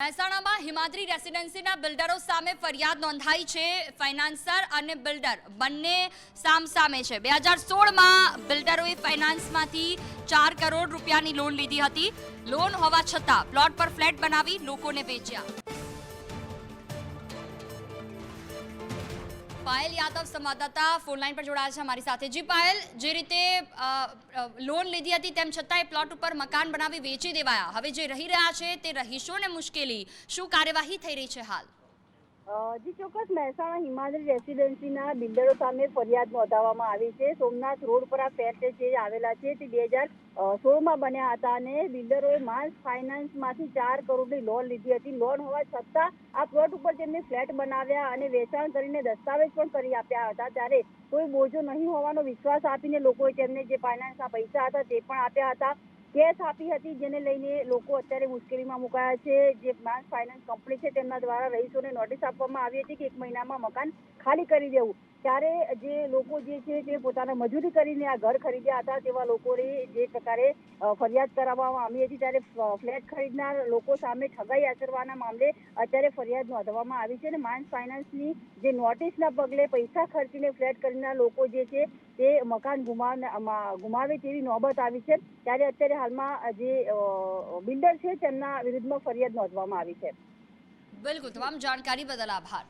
મહેસાણામાં હિમાદ્રી રેસિડેન્સીના બિલ્ડરો સામે ફરિયાદ નોંધાઈ છે. ફાઇનાન્સર અને બિલ્ડર બંને સામસામે છે. બે હજાર સોળમાં બિલ્ડરોએ ફાઇનાન્સમાંથી ચાર કરોડ રૂપિયાની લોન લીધી હતી. લોન હોવા છતાં પ્લોટ પર ફ્લેટ બનાવી લોકોને વેચ્યા. પાયલ યાદવ સંવાદદાતા ફોનલાઈન પર જોડાયા છે અમારી સાથે. જી પાયલ, જે રીતે લોન લીધી હતી તેમ છતાં એ પ્લોટ ઉપર મકાન બનાવી વેચી દેવાયા. હવે જે રહી રહ્યા છે તે રહીશોને મુશ્કેલી. શું કાર્યવાહી થઈ રહી છે હાલ? જી ચોક્કસ મહેસાણા હિમાદ્રી રેસિડેન્સીના બિલ્ડરો સામે ફરિયાદ નોંધાવવામાં આવી છે. સોમનાથ રોડ પર આ ફ્લેટ જે આવેલા છે. તે બે હજાર સોળમાં બન્યા હતા અને બિલ્ડરોએ માસ ફાઇનાન્સમાંથી ચાર કરોડની લોન લીધી હતી. લોન હોવા છતાં આ પ્લોટ ઉપર તેમને ફ્લેટ બનાવ્યા અને વેચાણ કરીને દસ્તાવેજ પણ કરી આપ્યા હતા. ત્યારે કોઈ બોજો નહીં હોવાનો વિશ્વાસ આપીને લોકોએ તેમને જે ફાઇનાન્સના પૈસા હતા તે પણ આપ્યા હતા. કેસ આપી હતી, જેને લઈને લોકો અત્યારે મુશ્કેલીમાં મુકાયા છે. જે માસ ફાઇનાન્સ કંપની છે, તેમના દ્વારા રહીશોને નોટિસ આપવામાં આવી હતી કે એક મહિનામાં મકાન ખાલી કરી દેવું. ત્યારે જે લોકો જે છે તે પોતાના મજૂરી કરીને આ ઘર ખરીદ્યા હતા, તેવા લોકોને જે પ્રકારે ફરિયાદ કરાવવામાં આવી હતી, ત્યારે ફ્લેટ ખરીદનાર લોકો સામે ઠગાઈ આચરવાના મામલે અત્યારે ફરિયાદ નોંધવામાં આવી છે અને માસ ફાઇનાન્સની જે નોટિસના પગલે પૈસા ખર્ચીને ફ્લેટ ખરીદનાર લોકો જે છે તે મકાન ગુમાવે તેવી નોબત આવી છે. ત્યારે અત્યારે હાલમાં જે બિલ્ડર છે તેમના વિરુદ્ધમાં ફરિયાદ નોંધવામાં આવી છે. બિલકુલ, તમામ જાણકારી બદલ આભાર.